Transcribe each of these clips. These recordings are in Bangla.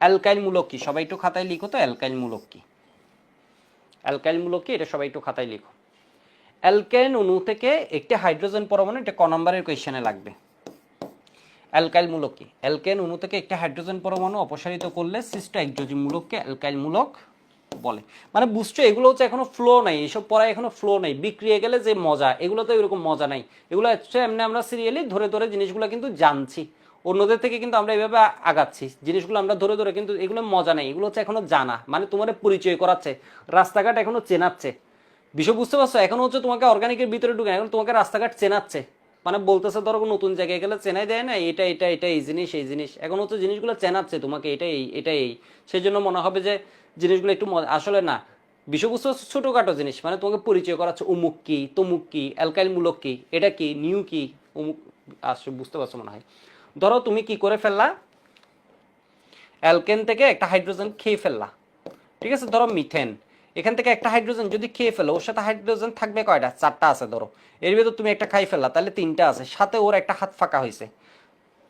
অ্যালকাইল মূলক কি? সবাই একটু খাতায় লিখো তো অ্যালকাইল মূলক কি? অ্যালকাইল মূলক কি? এটা সবাই একটু খাতায় লিখো। অ্যালকেন অণু থেকে একটি হাইড্রোজেন পরমাণু এটা ক নম্বরের কোয়েশ্চেনে লাগবে। অ্যালকাইল মূলক কি? অ্যালকেন অণু থেকে একটি হাইড্রোজেন পরমাণু অপসারিত করলে সৃষ্ট একযোজি মূলককে অ্যালকাইল মূলক বলে। মানে বুঝছ, এগুলো হচ্ছে এখনও ফ্লো নাই, এসব পড়ায় এখনও ফ্লো নাই। বিক্রিয়ে গেলে যে মজা এগুলো তো এরকম মজা নাই। এগুলো হচ্ছে এমনি আমরা সিরিয়ালি ধরে ধরে জিনিসগুলো কিন্তু জানছি। অন্যদের থেকে কিন্তু আমরা এইভাবে আগাচ্ছি। জিনিসগুলো আমরা ধরে ধরে কিন্তু এগুলো মজা নেই, এগুলো হচ্ছে এখনও জানা। মানে তোমার পরিচয় করাচ্ছে, রাস্তাঘাট এখনও চেনাচ্ছে। বিষয় বুঝতে পারছ? এখন হচ্ছে তোমাকে অর্গানিকের ভিতরে ঢুকে এখন তোমাকে রাস্তাঘাট চেনাচ্ছে। মানে বলতেছে ধরো নতুন জায়গায় গেলে চেনাই দেয় না, এটা এটা এটা, এই জিনিস এই জিনিস। এখন হচ্ছে জিনিসগুলো চেনাচ্ছে, তোমাকে এটা এই এটা এই। সেই জন্য মনে হবে যে জিনিসগুলো একটু আসলে না। বিষয়বস্তু ছোটোখাটো জিনিস মানে তোমাকে পরিচয় করাচ্ছে, অমুক কি, তমুক কি অ্যালকাইল মূলক কি, এটা কি, নিউ কি, অমুক, আসলে বুঝতে পারছ মনে হয়। ধরো তুমি কি করে ফেললা? অ্যালকেন থেকে একটা হাইড্রোজেন খেয়ে ফেললা। ঠিক আছে? ধরো মিথেন। এখান থেকে একটা হাইড্রোজেন যদি খেয়ে ফেলো, ওর সাথে হাইড্রোজেন থাকবে কয়টা? চারটা আছে, ধরো। এর ভিতরে তুমি একটা খাই ফেললা, তাহলে তিনটা আছে। সাথে ওর একটা হাত ফাঁকা হয়েছে।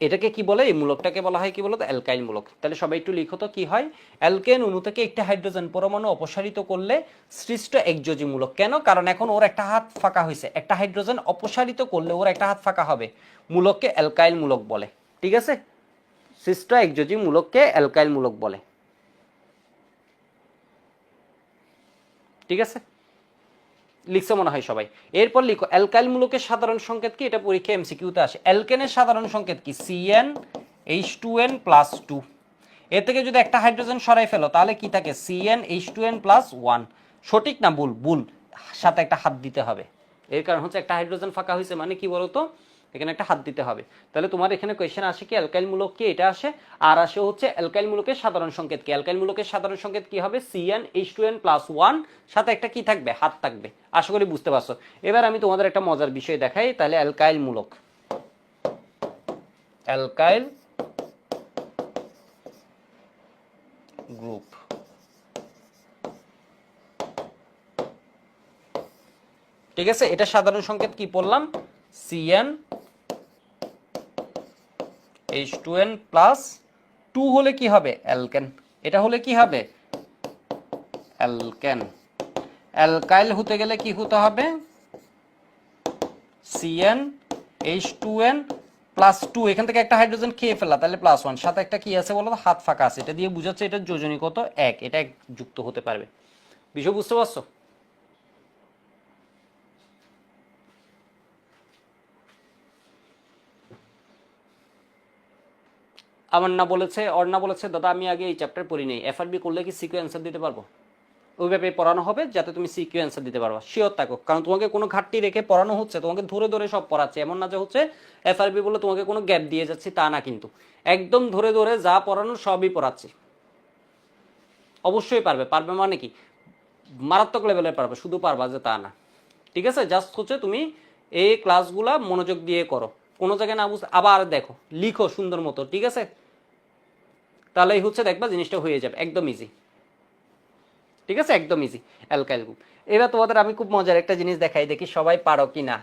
এটাকে কি বলে? এই মূলকটাকে বলা হয় কি বলতো? অ্যালকাইল মূলক। তাহলে সবাই একটু লিখো তো, কি হয়? অ্যালকেন অণু থেকে একটা হাইড্রোজেন পরমাণু অপসারিত করলে সৃষ্ট একযোজি মূলক। কেন? কারণ এখন ওর একটা হাত ফাঁকা হয়েছে। একটা হাইড্রোজেন অপসারিত করলে ওর একটা হাত ফাঁকা হবে। মূলককে অ্যালকাইল মূলক বলে। ঠিক আছে? সৃষ্ট একযোজি মূলককে অ্যালকাইল মূলক বলে। ঠিক আছে? লিখছে মনে হয় সবাই। এরপর লিখো অ্যালকাইল মূলকের সাধারণ সংকেত কি? এটা পরীক্ষা এমসিকিউতে আসে। অ্যালকেনের সাধারণ সংকেত কি? C N H two N plus two এ থেকে যদি একটা হাইড্রোজেন সরাই ফেলো, তাহলে কি থাকে? C N H two N plus one সঠিক না ভুল? ভুল। সাথে একটা হাত দিতে হবে। এর কারণ হচ্ছে একটা হাইড্রোজেন ফাঁকা হয়েছে মানে কি বলতো? এখানে একটা হাত দিতে হবে। তাহলে তোমার এখানে কোয়েশ্চেন আসে কি অ্যালকাইল মূলক কি? এটা আসে আর আসে হচ্ছে অ্যালকাইল মূলকের সাধারণ সংকেত কি? অ্যালকাইল মূলকের সাধারণ সংকেত কি হবে? C N H two N plus one সাথে একটা কি থাকবে? হাত থাকবে। আশা করি বুঝতে পারছ। এবার আমি তোমাদের একটা মজার বিষয় দেখাই, তাহলে অ্যালকাইল মূলক। অ্যালকাইল গ্রুপ ঠিক আছে? এটা সাধারণ সংকেত কি পড়লাম? C N H two N plus two হলে কি হবে? অ্যালকেন এটা হলে কি হবে? অ্যালকেন অ্যালকাইল হতে গেলে কি হতে হবে? C N H two N plus two এখান থেকে একটা হাইড্রোজেন খেয়ে ফেলা তাহলে প্লাস ওয়ান সাথে একটা কি আছে বলো হাত ফাঁকা আছে। এটা দিয়ে বুঝাচ্ছে এটা যোজনী কত এক। এটা এক যুক্ত হতে পারবে। বিষয় বুঝতে পারছ? আমার না বলেছে না বলেছে, দাদা, আমি আগে এই চ্যাপ্টার পড়ি নেই। এফআরবি করলে কি সিকিউ অ্যান্সার দিতে পারব? ওইভাবে পড়ানো হবে যাতে তুমি সিকিউ অ্যান্সার দিতে পারবা। শিওর থাকো, কারণ তোমাকে কোনো ঘাটতি রেখে পড়ানো হচ্ছে, তোমাকে ধরে ধরে সব পড়াচ্ছে। এমন না যে হচ্ছে এফআরবি বলে তোমাকে কোনো গ্যাপ দিয়ে যাচ্ছি, তা না কিন্তু। একদম ধরে ধরে যা পড়ানো সবই পড়াচ্ছে। অবশ্যই পারবে। পারবে মানে কি? মারাত্মক লেভেলে পারবে, শুধু পারবা যে তা না। ঠিক আছে? জাস্ট হচ্ছে তুমি এই ক্লাসগুলা মনোযোগ দিয়ে করো। কোনো জায়গায় না বুঝতে আবার দেখো, লিখো সুন্দর মতো, ঠিক আছে? তাহলেই হচ্ছে দেখবা জিনিসটা হয়ে যাবে। একদম ইজি ঠিক আছে? একদম ইজি অ্যালকাইল গ্রুপ এবার তোমাদের আমি খুব মজার একটা জিনিস দেখাই, দেখি সবাই পারো কি না।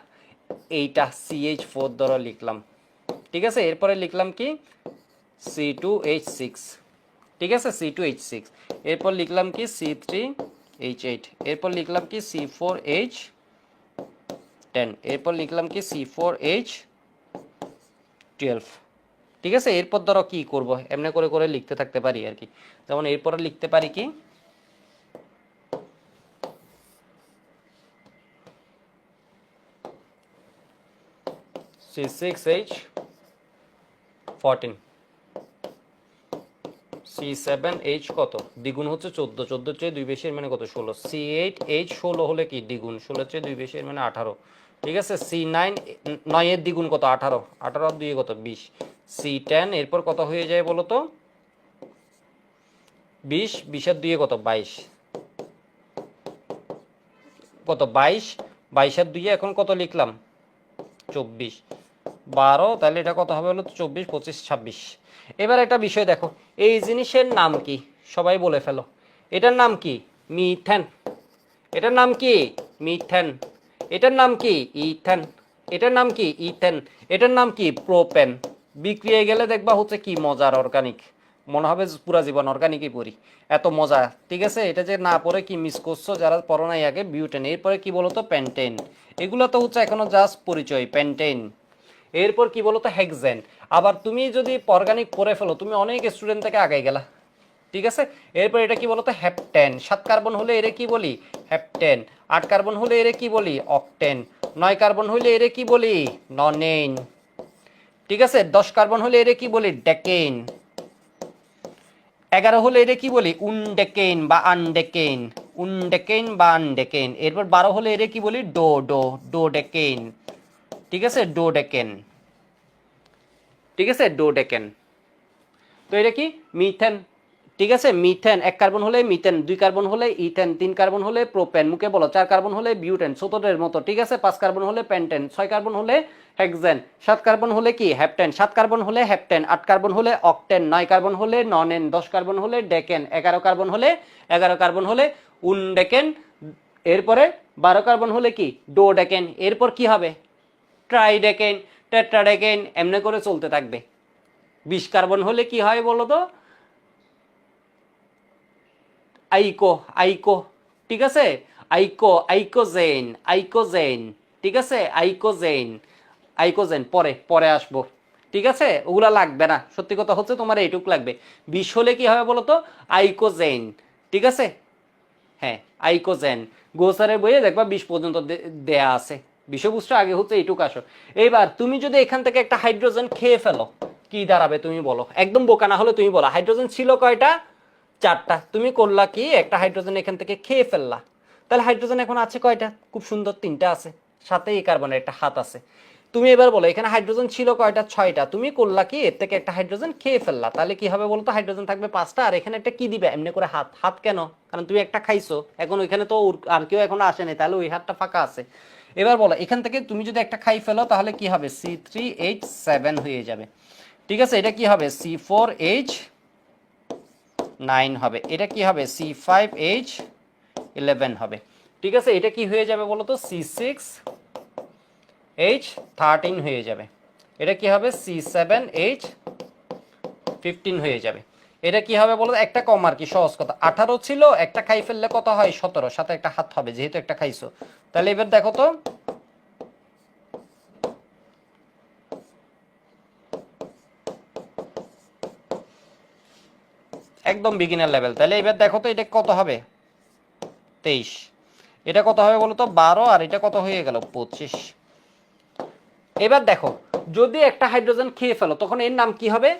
এইটা সিএইচ ফোর ধরো লিখলাম। ঠিক আছে? এরপরে লিখলাম কি? সি টু এইচ সিক্স ঠিক আছে? সি টু এইচ সিক্স এরপর লিখলাম কি? সি থ্রি এইচ এইট এরপর লিখলাম কি? সি ফোর এইচ টেন এরপর লিখলাম কি? সি ফোর এইচ টুয়েলভ ঠিক আছে? এরপর ধরো কি করব? এমনি করে করে লিখতে থাকতে পারি আর কি। যেমন এরপরে লিখতে পারি কি? C six H fourteen C seven H কত? দ্বিগুণ হচ্ছে চোদ্দ। চোদ্দোর চেয়ে দুই বেশি মানে কত? ষোলো। সি এইট এইচ ষোলো হলে কি? দ্বিগুণ। ষোলোর চেয়ে দুই বেশি মানে আঠারো। ঠিক আছে? সি নাইন নয়ের দ্বিগুণ কত? আঠারো। আঠারো দুই কত? বিশ। সি টেন এরপর কত হয়ে যায় বলো তো? বিশ। বিশের দুইয়ে কত? বাইশ। কত? বাইশ। বাইশের দুইয়ে এখন কত লিখলাম? চব্বিশ। বারো, তাহলে এটা কত হবে হলো চব্বিশ, পঁচিশ, ছাব্বিশ। এবার একটা বিষয় দেখো। এই জিনিসের নাম কি? সবাই বলে ফেলো। এটার নাম কি? মিথেন। এটার নাম কি? মিথেন। এটার নাম কি? ইথেন। এটার নাম কি? ইথেন। এটার নাম কি? প্রোপেন। বিক্রিয়ে গেলে দেখবা হচ্ছে কি মজার অর্গানিক মনে হবে পুরা জীবন অর্গানিকই পড়ি। এত মজা। ঠিক আছে? এটা যে না পড়ে কি মিস করছ? যারা পড়ো নাই আগে বিউটেন এরপরে কি বলতো? প্যান্টেন এগুলো তো হচ্ছে এখনও জাস্ট পরিচয় প্যান্টেন এরপর কি বলতো? হেক্সেন আবার তুমি যদি অর্গানিক পড়ে ফেলো, তুমি অনেক স্টুডেন্ট থেকে আগে গেলা। ঠিক আছে? এরপর এটা কি বলতো? হ্যাপটেন সাত কার্বন হলে এরে কি বলি? হ্যাপটেন আট কার্বন হলে এরে কি বলি? অকটেন নয় কার্বন হলে এরে কি বলি? ননেন ঠিক আছে? দশ কার্বন হলে এরে কি বলি? ডেকেন এগারো হলে এরে কি বলি? উনডেকেন বা আনডেকেন উনডেকেন বা আনডেকেন এরপর বারো হলে এরে কি বলি? ডো ডো ডো ডেকেন ঠিক আছে? ডো ডেকেন ঠিক আছে? ডো ডেকেন তো এটা কি? মিথেন ঠিক আছে মিথেন এক কার্বন হলে মিথেন দুই কার্বন হলে ইথেন তিন কার্বন হলে প্রোপেন মুখে বলো চার কার্বন হলে বিউটেন চতুর্থের মতো ঠিক আছে পাঁচ কার্বন হলে পেন্টেন ছয় কার্বন হলে হেক্সেন সাত কার্বন হলে কি হ্যাপটেন সাত কার্বন হলে হ্যাপটেন আট কার্বন হলে অকটেন নয় কার্বন হলে ননেন দশ কার্বন হলে ডেকেন এগারো কার্বন হলে এগারো কার্বন হলে উনডেকেন এরপরে বারো কার্বন হলে কি ডো ডেকেন এরপর কি হবে ট্রাই ডেকেন ট্রাইডেকেন টেট্রাডেকেন এমনি করে চলতে থাকবে বিশ কার্বন হলে কি হয় বলো তো আইকো আইকো ঠিক আছে আইকো আইকোজেন আইকোজেন ঠিক আছে আইকোজেন আইকোজেন পরে পরে আসব। ঠিক আছে ওগুলা লাগবে না। সত্যি কথা হচ্ছে তোমার এইটুক লাগবে। বিষ হলে কি হবে বলো তো আইকোজেন ঠিক আছে হ্যাঁ আইকোজেন গোসারের বইয়ে দেখবা বিষ পর্যন্ত দেয়া আছে। বিষয়বস্তু আগে হচ্ছে এইটুকু আসো। এইবার তুমি যদি এখান থেকে একটা হাইড্রোজেন খেয়ে ফেলো, কি দাঁড়াবে তুমি বলো? একদম বোকা না হলে তুমি বলো। হাইড্রোজেন ছিল কয়টা? চারটা। তুমি করলা কি, একটা হাইড্রোজেন এখান থেকে খেয়ে ফেললা। তাহলে হাইড্রোজেন এখন আছে কয়টা? খুব সুন্দর তিনটা আছে। সাথে এই কার্বনের একটা হাত আছে। তুমি এবার বলো, এখানে হাইড্রোজেন ছিল কয়টা? ছয়টা। তুমি করলা কি, এর থেকে একটা হাইড্রোজেন খেয়ে ফেললা। তাহলে কি হবে বলতো? হাইড্রোজেন থাকবে পাঁচটা, আর এখানে একটা কি দিবে? এমনি করে হাত। হাত কেন? কারণ তুমি একটা খাইছো। এখন ওইখানে তো আর কেউ এখনও আসেনি তাহলে ওই হাতটা ফাঁকা আছে। এবার বলো, এখান থেকে তুমি যদি একটা খাই ফেলো, তাহলে কি হবে? সি থ্রি এইচ সেভেন হয়ে যাবে। ঠিক আছে? এটা কি হবে? সি ফোর এইচ নাইন হবে। এটা কি হবে? সি ফাইভ এইচ ইলেভেন হবে। ঠিক আছে? এটা কি হয়ে যাবে বলো তো সি সিক্স এইচ থার্টিন হয়ে যাবে। এটা কি হবে? সি সেভেন এইচ ফিফটিন হয়ে যাবে। এটা কি হবে বলো একটা কম আর কি, সহজ কথা। আঠারো ছিল, একটা খাই ফেললে কত হয়? সতেরো। সাথে একটা হাত হবে, যেহেতু একটা খাইছো। তাহলে এবার দেখো তো একদম বিগিনার লেভেল তাহলে এবার দেখো তো এটা কত হবে? তেইশ। এটা কত হবে বলো তো? বারো, আর এটা কত হয়ে গেল? পঁচিশ। এবার দেখো, যদি একটা হাইড্রোজেন খেয়ে ফেলো, তখন এর নাম কি হবে?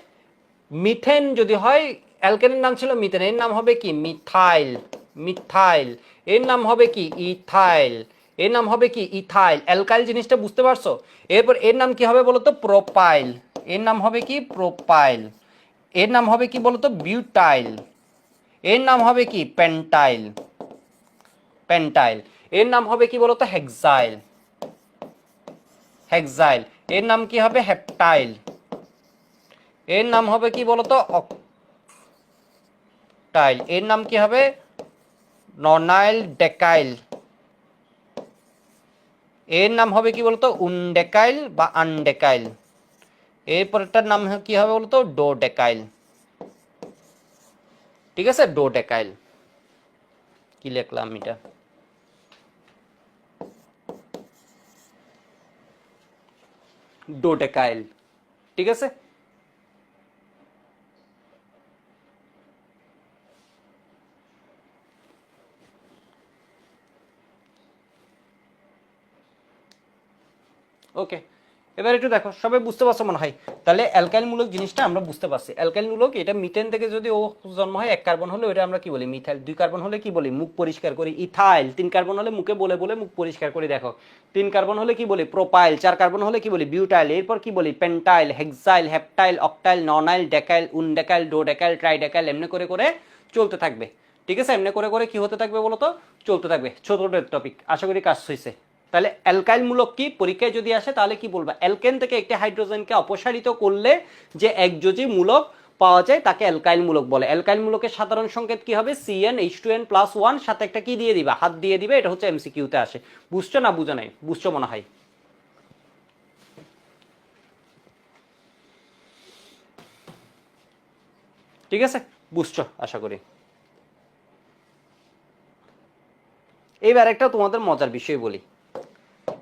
মিথেন যদি হয় অ্যালকেনের নাম ছিল মিথেন, এর নাম হবে কি? মিথাইল। মিথাইল। এর নাম হবে কি? ইথাইল। এর নাম হবে কি? ইথাইল। অ্যালকাইল জিনিসটা বুঝতে পারছ? এরপর এর নাম কি হবে বলো তো? প্রোপাইল। এর নাম হবে কি? প্রোপাইল। এর নাম হবে কি বলতো? বিউটাইল এর নাম হবে কি? পেন্টাইল পেন্টাইল এর নাম হবে কি বলতো? হেক্সাইল হেক্সাইল এর নাম কি হবে? হেপটাইল এর নাম হবে কি বলতো? অকটাইল এর নাম কি হবে? ননাইল ডেকাইল এর নাম হবে কি বলতো? উনডেকাইল বা আনডেকাইল এরপরটার নাম কি হবে বলতো? ডোডেকাইল। ঠিক আছে? ডোডেকাইল। কি লিখলাম এটা? ডোডেকাইল। ঠিক আছে? ওকে। এবার একটু দেখো, সবাই বুঝতে পারছ মনে হয়? তাহলে অ্যালকাইল মূলক জিনিসটা আমরা বুঝতে পারছি। অ্যালকাইল মূলক এটা মিথেন থেকে যদি ও জন্ম হয়, এক কার্বন হলে ওটা আমরা কি বলি? মিথাইল দুই কার্বন হলে কি বলি? মুখ পরিষ্কার করি। ইথাইল তিন কার্বন হলে মুখে বলে বলে মুখ পরিষ্কার করি, দেখো। তিন কার্বন হলে কি বলি? প্রোপাইল চার কার্বন হলে কি বলি? বিউটাইল এরপর কি বলি? পেন্টাইল হেক্সাইল হেপটাইল অকটাইল ননাইল ডেকাইল উনডেকাইল ডোডেকাইল ট্রাইডেকাইল এমনি করে করে চলতে থাকবে। ঠিক আছে? এমনি করে করে কি হতে থাকবে বলো তো চলতে থাকবে। ছোট টপিক আশা করি কাজ হয়েছে তাহলে অ্যালকাইল মূলক কি? পরীক্ষায় যদি আসে, তাহলে কি বলবা? অ্যালকেন থেকে একটি হাইড্রোজেনকে অপসারিত করলে যে একযোজি মূলক পাওয়া যায়, তাকে অ্যালকাইল মূলক বলে। অ্যালকাইল মূলকের সাধারণ সংকেত কি হবে? C N H two N plus one সাথে একটা কি দিয়ে দিবা? হাত দিয়ে দিবে, এটা হচ্ছে এমসিকিউতে আসে। বুঝছ না বুঝো নাই? বুঝছ মনে হয়? ঠিক আছে? বুঝছ, আশা করি। এইবার একটা তোমাদের মজার বিষয় বলি।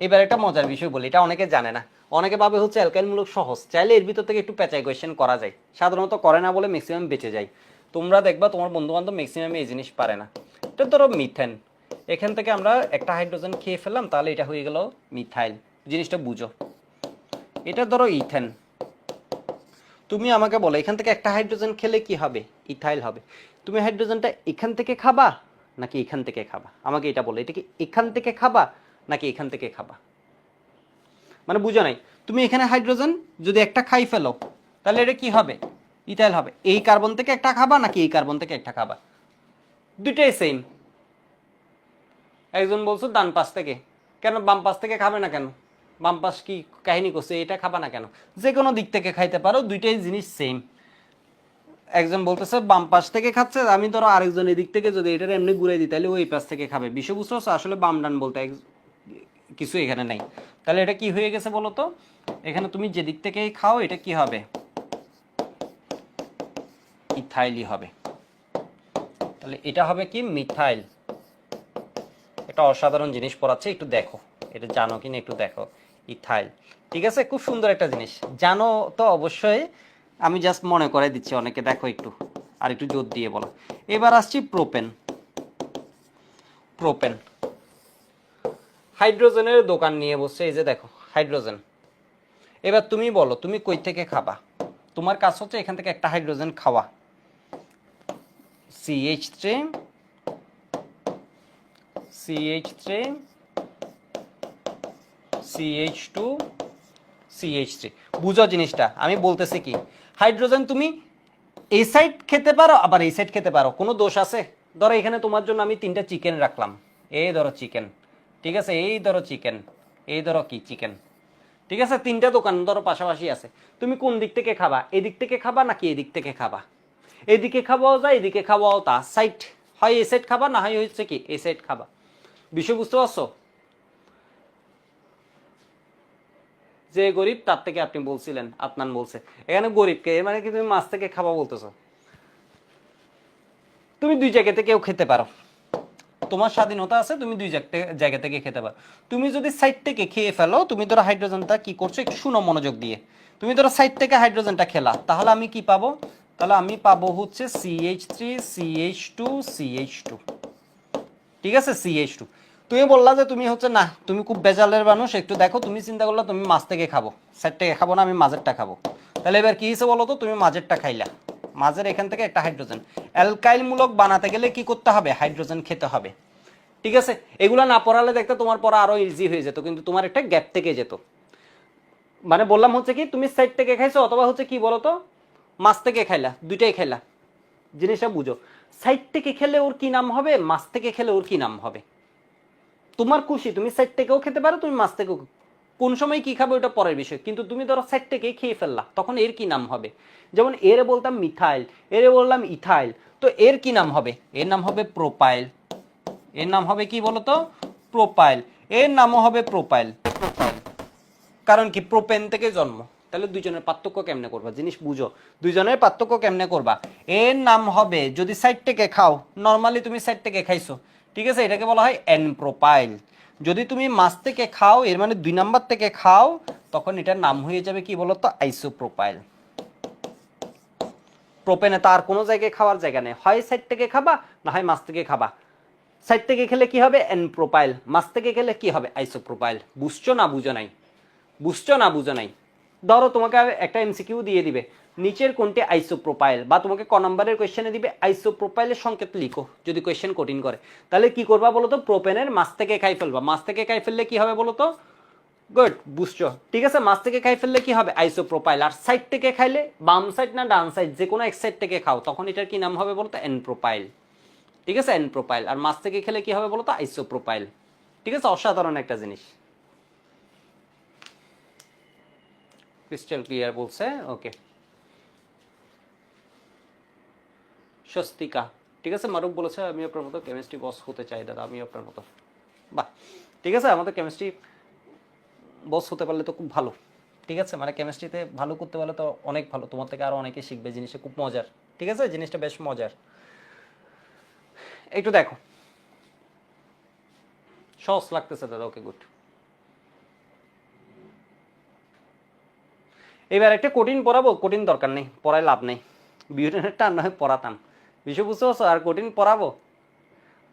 এবার একটা মজার বিষয় বলি, এটা অনেকে জানে না। অনেকে ভাবে হচ্ছে অ্যালকাইলমূলক সহজ। চাইলে এর ভিতর থেকে একটু পেঁচাই কোয়েশ্চেন করা যায়। সাধারণত করে না বলে ম্যাক্সিমাম বেঁচে যায়। তোমরা দেখবা তোমার বন্ধু বান্ধব ম্যাক্সিমাম এই জিনিস পারে না। এটা ধরো মিথেন এখান থেকে আমরা একটা হাইড্রোজেন খেয়ে ফেললাম, তাহলে এটা হয়ে গেল মিথাইল জিনিসটা বুঝো। এটা ধরো ইথেন তুমি আমাকে বলো, এখান থেকে একটা হাইড্রোজেন খেলে কি হবে? ইথাইল হবে। তুমি হাইড্রোজেনটা এখান থেকে খাবা নাকি এখান থেকে খাবা? আমাকে এটা বলো, এটা কি এখান থেকে খাবা নাকি এখান থেকে খাবা? মানে বুঝো নাই, তুমি এখানে হাইড্রোজেন যদি একটা খাই ফেলো, তাহলে এটা কি হবে? ইথাইল হবে। এই কার্বন থেকে একটা খাবা নাকি এই কার্বন থেকে একটা খাবা? দুইটাই সেম একজন বলছো, ডান পাশ থেকে। কেন বাম পাশ থেকে খাবে না কেন? বাম পাশ কি কাহিনী করছে? এটা খাবা না কেন? যে কোনো দিক থেকে খাইতে পারো, দুইটাই জিনিস সেম একজন বলতেছে, বাম পাশ থেকে খাচ্ছে, আমি ধরো আরেকজন এদিক থেকে যদি এটার এমনি ঘুরে দিই, তাহলে ওই পাশ থেকে খাবে। বিষয় বুঝতে আসলে বাম ডান বলতে কিছু এখানে নাই। তাহলে এটা কি হয়ে গেছে বলো তো এখানে তুমি যে দিক থেকেই খাও, এটা কি হবে? ইথাইলই হবে। তাহলে এটা হবে কি? মিথাইল। এটা অসাধারণ জিনিস পড়াচ্ছে, একটু দেখো। এটা জানো কিনা একটু দেখো। ইথাইল। ঠিক আছে? খুব সুন্দর একটা জিনিস। জানো তো অবশ্যই, আমি জাস্ট মনে করে দিচ্ছি, অনেকে দেখো একটু। আর একটু জোর দিয়ে বলো। এবার আসছি প্রোপেন। প্রোপেন। হাইড্রোজেনের দোকান নিয়ে বসছে, এই যে দেখো, হাইড্রোজেন। এবার তুমি বলো, তুমি কই থেকে খাবা? তোমার কাজ হচ্ছে এখান থেকে একটা হাইড্রোজেন খাওয়া। C H three C H three C H two C H three বুঝো জিনিসটা, আমি বলতেছি কি, হাইড্রোজেন তুমি এই সাইড খেতে পারো, আবার এই সাইড খেতে পারো, কোনো দোষ আছে? ধরো এখানে তোমার জন্য আমি তিনটা চিকেন রাখলাম। এই ধরো চিকেন ঠিক আছে, এই ধরো চিকেন এই ধরো কি চিকেন ঠিক আছে, তিনটা দোকান ধরো পাশাপাশি আছে। তুমি কোন দিক থেকে খাবা? এদিক থেকে খাবা নাকি এদিক থেকে খাবা? এদিকে খাওয়াও যায়, এদিকে খাওয়াও তা। সাইড হয় এই সাইড খাবা না হয় হচ্ছে কি, এই সাইড খাবা। বিষয় বুঝতে পারছ? যে গরিব, তার থেকে আপনি বলছিলেন, আপনার বলছে। এখানে গরিবকে মানে কি তুমি মাছ থেকে খাবা বলতেছো? তুমি দুই জায়গা থেকেও খেতে পারো। তোমার স্বাধীনতা আছে, তুমি দুই জায়গা থেকে- খেতে পারো। তুমি যদি সাইড থেকে খেয়ে ফেলো, তুমি ধরো হাইড্রোজেনটা কি করছ একটু শুনো মনোযোগ দিয়ে। তুমি ধরো সাইড থেকে হাইড্রোজেনটা খেলা, তাহলে আমি কি পাবো? তাহলে আমি পাবো হচ্ছে C H three C H two C H two ঠিক আছে? সিএইচ টু তুমি বললা যে তুমি হচ্ছে, না, তুমি খুব বেজালের মানুষ, একটু দেখো, তুমি চিন্তা করলা তুমি মাছ থেকে খাব। সাইড থেকে খাব না, আমি মাঝেরটা খাব। তাহলে এবার কি হিসেবে বলো তো? তুমি মাঝেরটা খাইলা। মাঝের এখান থেকে একটা হাইড্রোজেন। অ্যালকাইলমূলক বানাতে গেলে কি করতে হবে? হাইড্রোজেন খেতে হবে। ঠিক আছে? এগুলা না পড়ালে দেখতে তোমার পড়া আরও ইজি হয়ে যেত, কিন্তু তোমার একটা গ্যাপ থেকে যেত। মানে বললাম হচ্ছে কি, তুমি সাইড থেকে খাইছো অথবা হচ্ছে কি বলো তো মাছ থেকে খাইলা, দুইটাই খাইলা। জিনিসটা বুঝো। সাইড থেকে খেলে ওর কি নাম হবে? মাছ থেকে খেলে ওর কি নাম হবে? তোমার খুশি, তুমি সাইড থেকেও খেতে পারো, তুমি মাছ থেকেও কোন সময় কি খাবে ওটা পরের বিষয়। কিন্তু তুমি ধরো থেকে খেয়ে ফেললা, তখন এর কি নাম হবে? যেমন এর বলতাম মিথাইল, এর বললাম ইথাইল, তো এর কি নাম হবে? এর নাম হবে প্রোপাইল। এর নাম হবে কি বলতো? প্রোপাইল। এর নামও হবে প্রোপাইল। কারণ কি? প্রোপেন থেকে জন্ম। তাহলে দুইজনের পার্থক্য কেমনে করবা? জিনিস বুঝো। দুইজনের পার্থক্য কেমনে করবা? এর নাম হবে, যদি সাইড থেকে খাও নর্মালি তুমি সাইড থেকে খাইছো। ঠিক আছে? এটাকে বলা হয় এন প্রোপাইল যদি তুমি মাছ থেকে খাও, এর মানে দুই নাম্বার থেকে খাও, তখন এটার নাম হয়ে যাবে কি বলতো? আইসোপ্রোপাইল প্রোপেনে তার কোনো জায়গায় খাওয়ার জায়গা নেই। হয় সাইড থেকে খাবা, না হয় মাছ থেকে খাবা। সাইড থেকে খেলে কি হবে? এন প্রোপাইল মাছ থেকে খেলে কি হবে? আইসোপ্রোপাইল বুঝছ না বুঝো নাই? বুঝছ না বুঝো নাই? ধরো তোমাকে একটা এমসিকিউ দিয়ে দিবে। নিচের কোনটি আইসোপ্রোপাইল বা তোমাকে ক নম্বরের কোয়েশ্চেনে দিবে আইসোপ্রোপাইলের সংকেত লিখো, যদি কোয়েশ্চেন কঠিন করে। তাহলে কি করবা বলো তো প্রোপেনের মাছ থেকে খাই ফেলবা। মাছ থেকে খাই ফেললে কি হবে বলো তো? গুড বুঝছ? ঠিক আছে, মাছ থেকে খাই ফেললে কি হবে? আইসোপ্রোপাইল আর সাইড থেকে খাইলে, বাম সাইড না ডান সাইড যে কোনো এক সাইড থেকে খাও, তখন এটার কি নাম হবে বলো তো? এনপ্রোপাইল ঠিক আছে এনপ্রোপাইল আর মাছ থেকে খেলে কি হবে বলো তো? আইসোপ্রোপাইল ঠিক আছে, অসাধারণ একটা জিনিস। ক্রিস্টাল ক্লিয়ার বলছে ওকে স্বস্তিকা, ঠিক আছে? মারুফ বলেছে, আমি আপনার মতো কেমিস্ট্রি বস হতে চাই, দাদা আমি আপনার মতো। বাহ, ঠিক আছে? আমাদের কেমিস্ট্রি বস হতে পারলে তো খুব ভালো, ঠিক আছে? মানে কেমিস্ট্রিতে ভালো করতে পারলে তো অনেক ভালো, তোমার থেকে আরও অনেকে শিখবে, জিনিসটা খুব মজার, ঠিক আছে? জিনিসটা বেশ মজার। একটু দেখো। সহজ লাগতেছে, দাদা ওকে গুড এবার একটা কঠিন পড়াবো, কঠিন দরকার নেই, পড়ায় লাভ নেই। বিউটেনেরটা নয় পড়াতাম বিষয় বুঝতে পারছ আর কঠিন পড়াবো?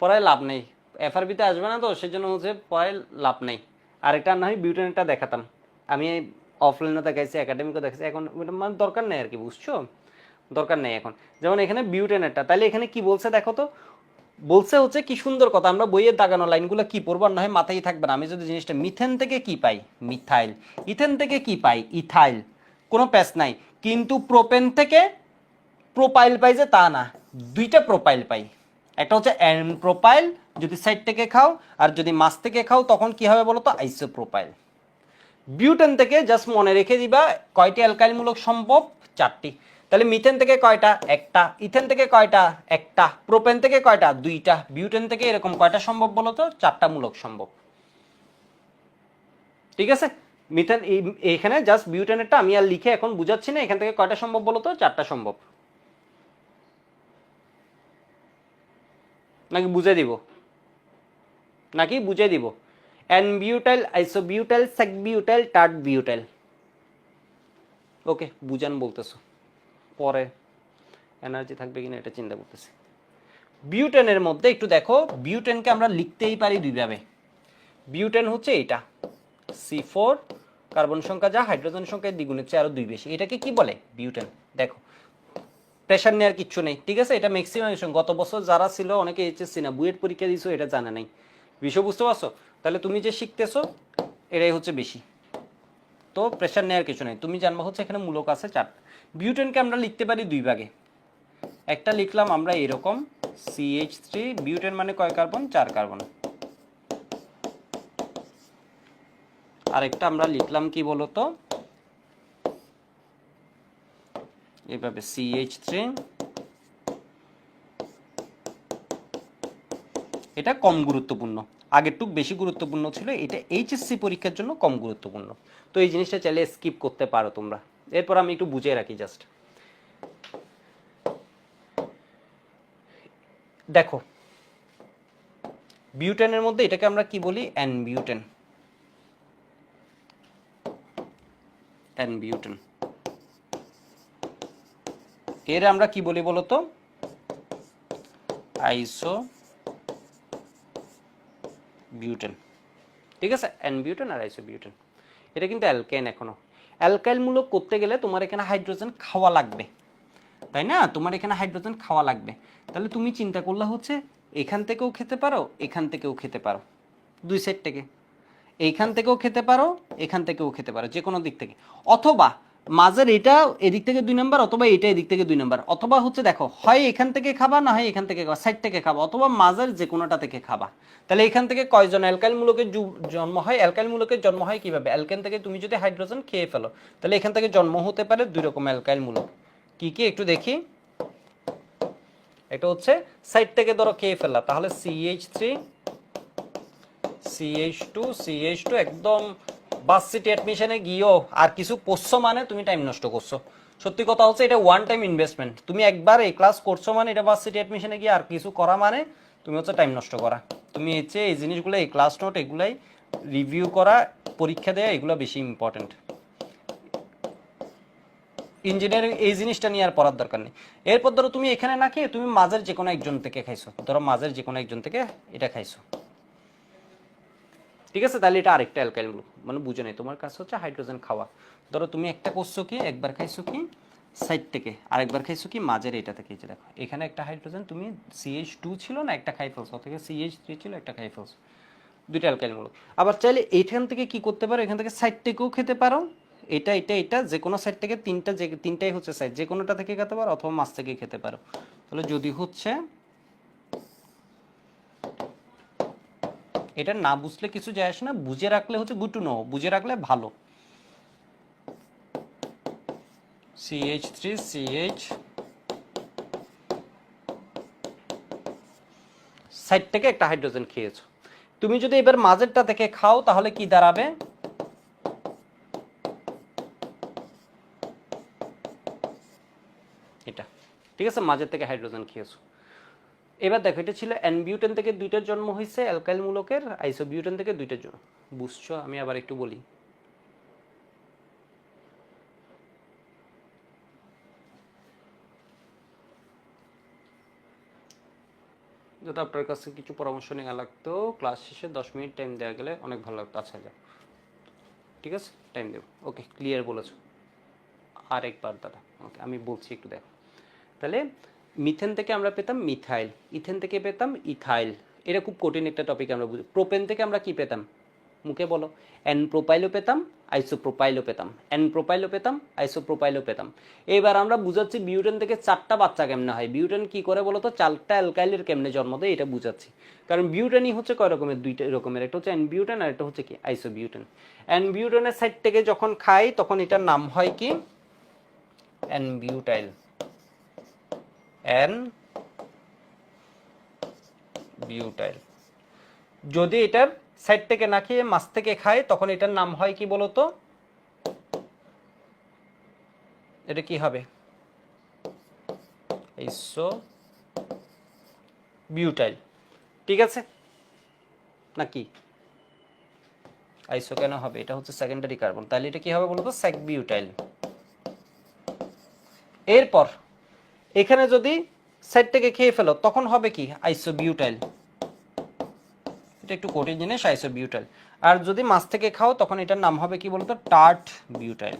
পড়ায় লাভ নেই। এফআরবিতে আসবে না তো, সেজন্য হচ্ছে পড়ায় লাভ নেই। আর এটা না হয় বিউটেনেরটা দেখাতাম। আমি অফলাইনে দেখাইছি একাডেমিকও দেখাইছি, এখন মানে দরকার নেই আর কি, বুঝছ? দরকার নেই এখন। যেমন এখানে বিউটেনেরটা তাহলে এখানে কি বলছে দেখো তো? বলছে হচ্ছে কি সুন্দর কথা, আমরা বইয়ের দাগানো লাইনগুলো কি পড়ব না হয় মাথায় থাকবে না। আমি যদি জিনিসটা মিথেন থেকে কি পাই? মিথাইল। ইথেন থেকে কি পাই? ইথাইল। কোনো প্যাস নাই। কিন্তু প্রোপেন থেকে প্রোপাইল পাই যে তা না। দুইটা প্রোপাইল পাই। একটা হচ্ছে অ্যান প্রোপাইল যদি সাইড থেকে খাও, আর যদি মাছ থেকে খাও, তখন কি হবে বলো তো আইসো প্রোপাইল বিউটেন থেকে জাস্ট মনে রেখে দিবা, কয়টি অ্যালকাইলমূলক সম্ভব? চারটি। তাহলে মিথেন থেকে কয়টা? একটা। ইথেন থেকে কয়টা? একটা। প্রোপেন থেকে কয়টা? দুইটা। বিউটেন থেকে এরকম কয়টা সম্ভব বলো তো চারটা মূলক সম্ভব। ঠিক আছে? মিথেন এখানে জাস্ট বিউটেনেরটা আমি আর লিখে এখন বুঝাচ্ছি না, এখান থেকে কয়টা সম্ভব বলো তো? চারটা সম্ভব। নাকি বুঝে দিব? নাকি বুঝে দিব? N butyl isobutyl sec butyl tert butyl okay বুঝান বলতেছো। পরে এনার্জি থাকবে কিনা এটা চিন্তা করতেছি। বিউটেনের মধ্যে একটু দেখো বিউটেনকে আমরা লিখতেই পারি দুইভাবে। বিউটেন হচ্ছে এটা সি ফোর কার্বন সংখ্যা যা হাইড্রোজেন সংখ্যায় দ্বিগুণের চেয়ে আরও দুই বেশি। এটাকে কি বলে? বিউটেন দেখো প্রেশার নেওয়ার কিচ্ছু নেই, ঠিক আছে? এটা ম্যাক্সিমাম গত বছর যারা ছিল, অনেকে এইচএসসি না, বুয়েট পরীক্ষা দিয়েছ, এটা জানা নাই। বিষয় বুঝতে পারছ? তাহলে তুমি যে শিখতেছো, এটাই হচ্ছে বেশি। তো প্রেশার নেওয়ার কিছু নেই। তুমি জানবা হচ্ছে এখানে মূলক আছে চার। বিউটেনকে আমরা লিখতে পারি দুই ভাগে। একটা লিখলাম আমরা এরকম সিএইচ থ্রি বিউটেন মানে কয় কার্বন চার কার্বন আরেকটা আমরা লিখলাম কি বলতো? এভাবে সিএইচ থ্রি এটা কম গুরুত্বপূর্ণ। আগেরটুক বেশি গুরুত্বপূর্ণ ছিল, এটা এইচএসসি পরীক্ষার জন্য কম গুরুত্বপূর্ণ। তো এই জিনিসটা চাইলে স্কিপ করতে পারো তোমরা। এরপর আমি একটু বুঝিয়ে রাখি জাস্ট দেখো, বিউটেনের মধ্যে এটাকে আমরা কি বলি? N butane N butane. এর আমরা কি বলি বলতো? আইসো বিউটেন। ঠিক আছে? অ্যান বিউটেন আর আইসো বিউটেন। এটা কিন্তু অ্যালকেন এখনও। অ্যালকাইল মূলক করতে গেলে তোমার এখানে হাইড্রোজেন খাওয়া লাগবে। তাই না? তোমার এখানে হাইড্রোজেন খাওয়া লাগবে। তাহলে তুমি চিন্তা করলে হচ্ছে এখান থেকেও খেতে পারো, এখান থেকেও খেতে পারো। দুই সাইড থেকে। এইখান থেকেও খেতে পারো, এখান থেকেও খেতে পারো যে কোনো দিক থেকে। অথবা মাঝের এটা এদিক থেকে দুই নাম্বার, অথবা এটা এদিক থেকে দুই নাম্বার। অথবা হচ্ছে দেখো, হয় এখান থেকে খাবা, না হয় এখান থেকে খাবা সাইড থেকে খাবা, অথবা মাঝের যে কোনোটা থেকে খাবা। তাহলে এখান থেকে কয়জন অ্যালকাইল মূলকের জন্ম হয় অ্যালকাইল মূলকের জন্ম হয় কীভাবে? অ্যালকেন থেকে তুমি যদি হাইড্রোজেন খেয়ে ফেলো, তাহলে এখান থেকে জন্ম হতে পারে দুই রকম অ্যালকাইল মূলক কি কি? একটু দেখি। এটা হচ্ছে সাইড থেকে ধরো খেয়ে ফেললা, তাহলে C H three C H two C H two একদম বাস সিটি অ্যাডমিশনে গিয়েও আর কিছু করছ মানে তুমি টাইম নষ্ট করছ। সত্যি কথা হচ্ছে এটা ওয়ান টাইম ইনভেস্টমেন্ট তুমি একবার এই ক্লাস করছ মানে এটা বাস সিটি অ্যাডমিশনে গিয়ে আর কিছু করা মানে তুমি হচ্ছে টাইম নষ্ট করা। তুমি হচ্ছে এই জিনিসগুলো, এই ক্লাস নোট এগুলাই রিভিউ করা, পরীক্ষা দেওয়া এগুলো বেশি ইম্পর্টেন্ট ইঞ্জিনিয়ারিং এই জিনিসটা নিয়ে আর পড়ার দরকার নেই। এরপর ধরো তুমি এখানে না খেয়ে তুমি মাঝের যে কোনো একজন থেকে খাইছো। ধরো মাঝের যে কোনো একজন থেকে এটা খাইছো। ঠিক আছে? তাহলে এটা আরেকটা অ্যালকাইল গ্রুপ। মানে বুঝে নেই, তোমার কাজ হচ্ছে হাইড্রোজেন খাওয়া। ধরো তুমি একটা করছ কি, একবার খাইছো কি সাইড থেকে, আরেকবার খাইছো কি, মাঝের এটা থেকে যে দেখো, এখানে একটা হাইড্রোজেন, তুমি সিএইচ টু ছিল না, একটা খাই ফেলছো থেকে সিএইচ থ্রি ছিল, একটা খাই ফেলছো। দুইটা অ্যালকাইল মূলক আবার চাইলে এইখান থেকে কি করতে পারো? এখান থেকে সাইড থেকেও খেতে পারো। এটা এটা এটা, যে কোনো সাইড থেকে তিনটা, যে, তিনটাই হচ্ছে সাইড যে কোনোটা থেকে খেতে পারো, অথবা মাছ থেকে খেতে পারো। তাহলে যদি হচ্ছে এটা না বুঝলে কিছু যায় আসে না, বুঝে রাখলে হচ্ছে গুড টু নো বুঝে রাখলে ভালো। সিএইচ থ্রি সিএইচ সাইড থেকে একটা হাইড্রোজেন খেয়েছো। তুমি যদি এবার মাঝেরটা থেকে খাও, তাহলে কি দাঁড়াবে? এটা। ঠিক আছে, মাঝের থেকে হাইড্রোজেন খেয়েছো। এবার দেখো, এটা ছিল অ্যানবিউটেন থেকে দুইটার জন্ম হয়েছে অ্যালকাইল মূলকের আইসোবিউটেন থেকে দুইটার জন্য বুঝছ? আমি আবার একটু বলি। যদি আপনার কাছে কিছু পরামর্শ নেওয়া লাগতো, ক্লাস শেষে দশ মিনিট টাইম দেওয়া গেলে অনেক ভালো লাগতো। আচ্ছা যা ঠিক আছে? টাইম দেবো। ওকে ক্লিয়ার বলেছ। আরেকবার দাদা। ওকে আমি বলছি একটু দেখো। তাহলে মিথেন থেকে আমরা পেতাম মিথাইল, ইথেন থেকে পেতাম ইথাইল। এটা খুব কঠিন একটা টপিক আমরা বুঝি। প্রোপেন থেকে আমরা কি পেতাম? মুখে বলো। এন প্রোপাইলও পেতাম, আইসোপ্রোপাইলও পেতাম। এন প্রোপাইলও পেতাম, আইসোপ্রোপাইলও পেতাম। এবার আমরা বুঝাচ্ছি বিউটেন থেকে চারটা বাচ্চা কেমনে হয়। বিউটেন কি করে বলো তো চারটা অ্যালকাইলের কেমনে জন্ম দেয় এটা বুঝাচ্ছি। কারণ বিউটেনই হচ্ছে কয় রকমের? দুইটা রকমের। একটা হচ্ছে এন বিউটেন আর একটা হচ্ছে কি? আইসোবিউটেন। এন বিউটেনের সাইড থেকে যখন খাই, তখন এটার নাম হয় কি? এন এন বিউটাইল যদি এটার সাইড থেকে না খেয়ে মাছ থেকে খায়, তখন এটার নাম হয় কি বলতো? এটা কি হবে? এইসো বিউটাইল ঠিক আছে? নাকি? আইসো কেন হবে, এটা হচ্ছে সেকেন্ডারি কার্বন তাহলে এটা কি হবে বলতো? স্যাক বিউটাইল এরপর এখানে যদি সাইড থেকে খেয়ে ফেলো, তখন হবে কি? আইসোবিউটাইল এটা একটু কঠিন জিনিস আইসোবিউটাইল আর যদি মাছ থেকে খাও, তখন এটার নাম হবে কি বলতো? Tert butyl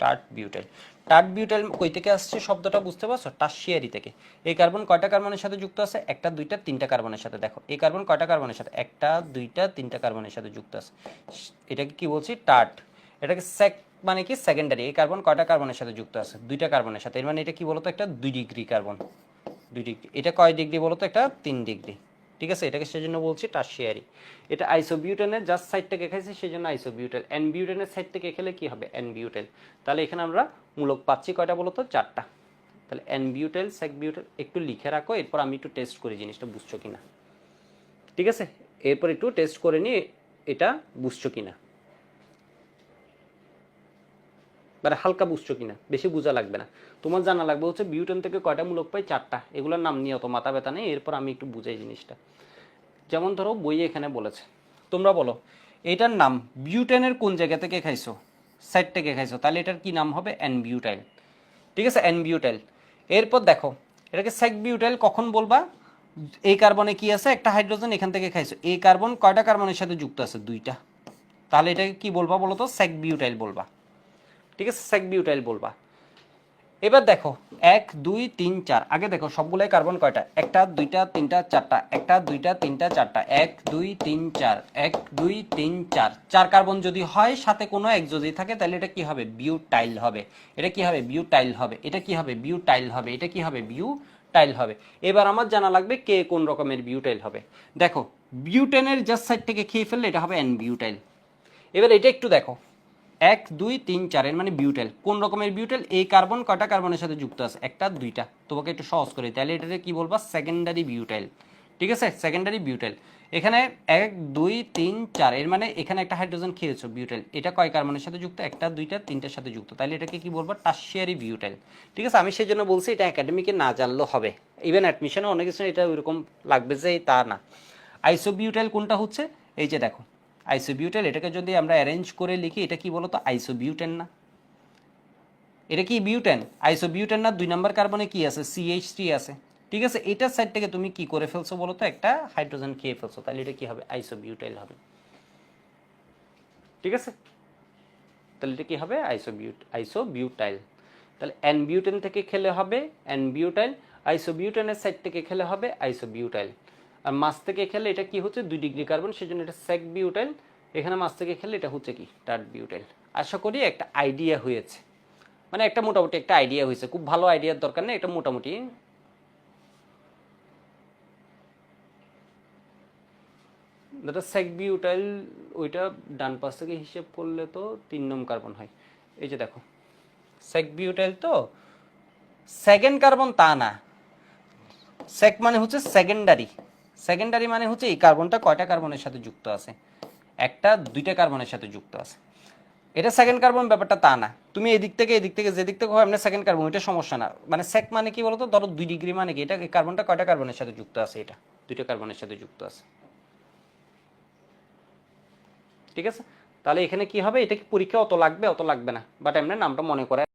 tert butyl tert butyl কই থেকে আসছে? শব্দটা বুঝতে পারছ? টার্সিয়ারি থেকে। এই কার্বন কয়টা কার্বনের সাথে যুক্ত আছে? একটা, দুইটা, তিনটা কার্বনের সাথে। দেখো, এই কার্বন কয়টা কার্বনের সাথে? একটা, দুইটা, তিনটা কার্বনের সাথে যুক্ত আছে। এটাকে কি বলছি? টার্ট এটাকে সেক মানে কি? সেকেন্ডারি এই কার্বন কয়টা কার্বনের সাথে যুক্ত আছে? দুইটা কার্বনের সাথে। এর মানে এটা কি বলতো? একটা দুই ডিগ্রি কার্বন দুই ডিগ্রি এটা কয় ডিগ্রি বলতো? একটা তিন ডিগ্রি ঠিক আছে? এটাকে সেজন্য বলছি টার্সিয়ারি এটা আইসোবিউটেনের জাস্ট সাইড থেকে খাইছে সেই জন্য আইসোবিউটেল অ্যানবিউটেনের সাইড থেকে খেলে কি হবে? অ্যানবিউটেল তাহলে এখানে আমরা মূলক পাচ্ছি কয়টা বলতো? চারটা। তাহলে অ্যানবিউটেল সেকবিউটেল একটু লিখে রাখো, এরপর আমি একটু টেস্ট করি জিনিসটা, বুঝছ কিনা? ঠিক আছে? এরপর একটু টেস্ট করে নিয়ে এটা বুঝছ কিনা? মানে হালকা বুঝছ কিনা? বেশি বোঝা লাগবে না। তোমার জানা লাগবে হচ্ছে বিউটেন থেকে কয়টা মূলক পাই চারটা। এগুলোর নাম নিয়ে অত মাথা ব্যথা নেই। এরপর আমি একটু বুঝাই জিনিসটা। যেমন ধরো বইয়ে এখানে বলেছে। তোমরা বলো, এটার নাম বিউটেনের কোন জায়গা থেকে খাইছো? সাইড থেকে খাইছো। তাহলে এটার কি নাম হবে? অ্যান বিউটাইল ঠিক আছে? অ্যান বিউটাইল এরপর দেখো, এটাকে সেক বিউটাইল কখন বলবা? এই কার্বনে কি আছে? একটা হাইড্রোজেন এখান থেকে খাইছো। এই কার্বন কয়টা কার্বনের সাথে যুক্ত আছে? দুইটা। তাহলে এটাকে কি বলবা বলো তো? সেক বিউটাইল বলবা। ঠিক আছে? সেক বিউটাইল বলবা। এবার দেখো, এক, দুই, তিন, চার। আগে দেখো, সবগুলাই কার্বন কয়টা? একটা, দুইটা, তিনটা, চারটা। একটা, দুইটা, তিনটা, চারটা। এক, দুই, তিন, চার। এক, দুই, তিন, চার। চার কার্বন যদি হয়, সাথে কোনো এক যদি থাকে, তাহলে এটা কি হবে? বিউটাইল হবে। এটা কি হবে? বিউটাইল হবে। এটা কি হবে? বিউটাইল হবে। এটা কি হবে? বিউ টাইল হবে। এবার আমার জানা লাগবে কে কোন রকমের বিউটাইল হবে। দেখো বিউটেনের জাস্ট সাইড থেকে খেয়ে ফেললে এটা হবে এন বিউটাইল এবার এটা একটু দেখো। এক, দুই, তিন, চারের মানে বিউটেল কোন রকমের বিউটেল এই কার্বন কয়টা কার্বনের সাথে যুক্ত আছে? একটা, দুইটা। তোমাকে একটু সহজ করে তাহলে এটাতে কি বলবা? সেকেন্ডারি বিউটাইল ঠিক আছে? সেকেন্ডারি বিউটাইল এখানে এক, দুই, তিন, চার, এর মানে এখানে একটা হাইড্রোজেন খেয়েছো বিউটাইল এটা কয় কার্বনের সাথে যুক্ত? একটা, দুইটা, তিনটার সাথে যুক্ত। তাহলে এটাকে কি বলব? টাশিয়ারি বিউটাইল ঠিক আছে? আমি সেই জন্য বলছি এটা একাডেমিকে না জানলেও হবে। ইভেন অ্যাডমিশনে অনেক কিছু এটা ওইরকম লাগবে যে তা না। আইসোবিউটাইল কোনটা হচ্ছে? এই যে দেখো আইসোবিউটেন এটাকে যদি আমরা অ্যারেঞ্জ করে লিখি, এটা কি বলতো? আইসোবিউটেন না। এটা কি বিউটেন? আইসোবিউটেন না, দুই নাম্বার কার্বনে কি আছে? সিএইচ থ্রি আছে। ঠিক আছে এটার সাইড থেকে তুমি কি করে ফেলছো বলো তো একটা হাইড্রোজেন খেয়ে ফেলছো। তাহলে এটা কি হবে? আইসোবিউটাইল হবে। ঠিক আছে? তাহলে এটা কি হবে? আইসোবিউট, আইসোবিউটাইল। তাহলে অ্যানবিউটেন থেকে খেলে হবে অ্যানবিউটাইল আইসোবিউটেনের সাইড থেকে খেলে হবে আইসোবিউটাইল। আর মাছ থেকে খেলে এটা কি হচ্ছে? দুই ডিগ্রি কার্বন, সেজন্য এটা সেক বিউটাইল এখানে মাছ থেকে খেলে এটা হচ্ছে কি? টার্ট বিউটাইল আশা করি একটা আইডিয়া হয়েছে। মানে একটা মোটামুটি একটা আইডিয়া হয়েছে। খুব ভালো আইডিয়ার দরকার নেই, এটা মোটামুটি। যেটা সেক বিউটাইল ওইটা ডান পাশ থেকে হিসেব করলে তো তিন নম কার্বন হয়। এই যে দেখো সেক বিউটাইল তো সেকেন্ড কার্বন তা না। সেক মানে হচ্ছে সেকেন্ডারি সেকেন্ডারি মানে হচ্ছে এই কার্বনটা কয়টা কার্বনের সাথে যুক্ত আছে? একটা, দুইটা কার্বনের সাথে যুক্ত আছে। এটা সেকেন্ড কার্বন ব্যাপারটা তা না। তুমি এদিক থেকে এদিক থেকে, যেদিক থেকে হয় আপনার সেকেন্ড কার্বন এটা সমস্যা না। মানে সেক মানে কি বলতো? ধরো দুই ডিগ্রি মানে কি? এটা কার্বনটা কয়টা কার্বনের সাথে যুক্ত আছে এটা? দুইটা কার্বনের সাথে যুক্ত আছে। ঠিক আছে? তাহলে এখানে কি হবে? এটা কি পরীক্ষা অত লাগবে? অত লাগবে না। বাট এমনি নামটা মনে করে